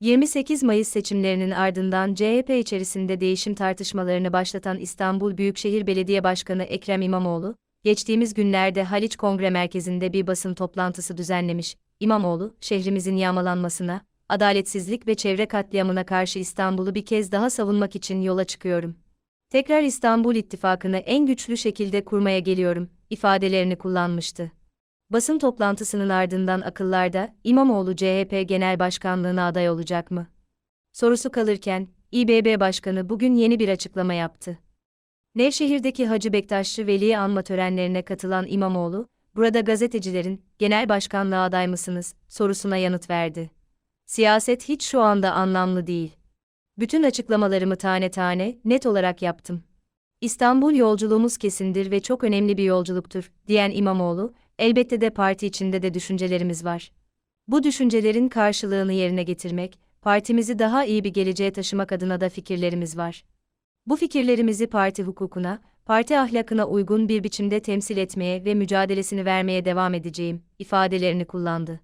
28 Mayıs seçimlerinin ardından CHP içerisinde değişim tartışmalarını başlatan İstanbul Büyükşehir Belediye Başkanı Ekrem İmamoğlu, geçtiğimiz günlerde Haliç Kongre Merkezi'nde bir basın toplantısı düzenlemiş. İmamoğlu, şehrimizin yağmalanmasına, adaletsizlik ve çevre katliamına karşı İstanbul'u bir kez daha savunmak için yola çıkıyorum. Tekrar İstanbul İttifakı'nı en güçlü şekilde kurmaya geliyorum, ifadelerini kullanmıştı. Basın toplantısının ardından akıllarda İmamoğlu CHP Genel Başkanlığına aday olacak mı? Sorusu kalırken İBB Başkanı bugün yeni bir açıklama yaptı. Nevşehir'deki Hacı Bektaşlı Veli'yi anma törenlerine katılan İmamoğlu, burada gazetecilerin genel başkanlığa aday mısınız sorusuna yanıt verdi. Siyaset hiç şu anda anlamlı değil. Bütün açıklamalarımı tane tane, net olarak yaptım. İstanbul yolculuğumuz kesindir ve çok önemli bir yolculuktur, diyen İmamoğlu, elbette de parti içinde de düşüncelerimiz var. Bu düşüncelerin karşılığını yerine getirmek, partimizi daha iyi bir geleceğe taşımak adına da fikirlerimiz var. Bu fikirlerimizi parti hukukuna, parti ahlakına uygun bir biçimde temsil etmeye ve mücadelesini vermeye devam edeceğim, ifadelerini kullandı.